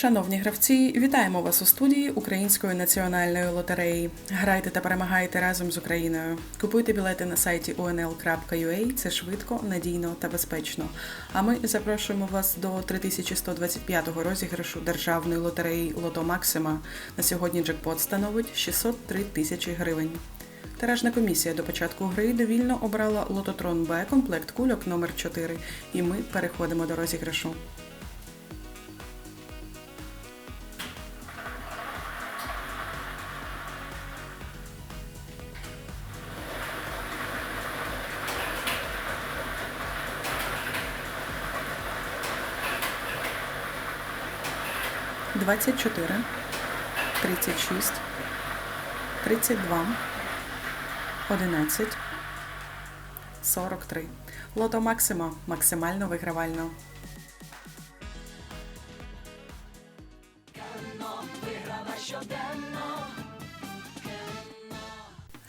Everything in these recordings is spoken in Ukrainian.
Шановні гравці, вітаємо вас у студії Української національної лотереї. Грайте та перемагайте разом з Україною. Купуйте білети на сайті unl.ua. Це швидко, надійно та безпечно. А ми запрошуємо вас до 3125-го розіграшу державної лотереї Лото Максима. На сьогодні джекпот становить 603 тисячі гривень. Тиражна комісія до початку гри довільно обрала лототрон Б комплект кульок номер 4 і ми переходимо до розіграшу. Двадцять чотири, тридцять шість, тридцять два, одинадцять, сорок три. Лото Максима. Максимально вигравально.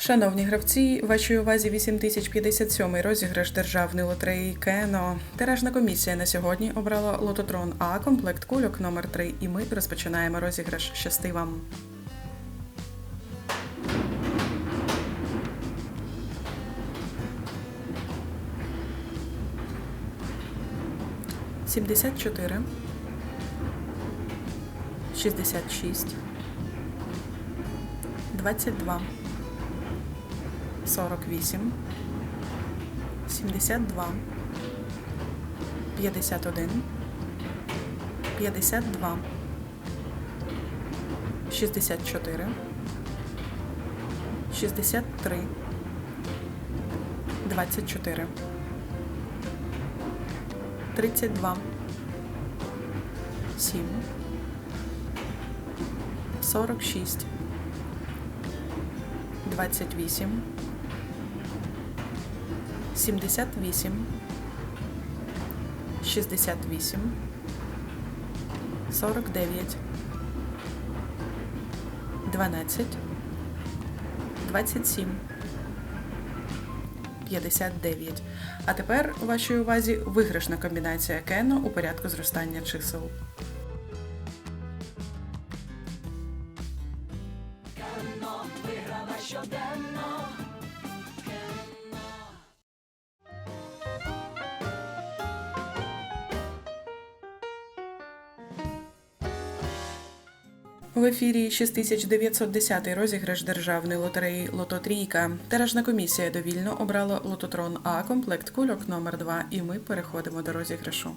Шановні гравці, вашій увазі 8057 розіграш державної лотереї Кено. Тиражна комісія на сьогодні обрала лототрон А, комплект кульок номер 3 і ми розпочинаємо розіграш. Щасти вам! Сімдесят чотири, шістдесят шість, двадцять два. 48, 72, 51, 52, 64, 63, 24, 32, 7, 46, 28, 78, 68, 49, 12, 27, 59. А тепер у вашій увазі виграшна комбінація Кено у порядку зростання чисел. В ефірі 6910 розіграш державної лотереї Лото Трійка. Тиражна комісія довільно обрала лототрон А комплект кульок номер 2 і ми переходимо до розіграшу.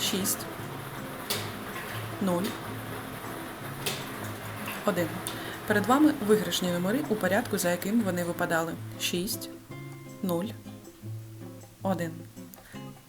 Шість. Нуль. Один. Перед вами виграшні номери у порядку, за яким вони випадали. 6, 0, 1.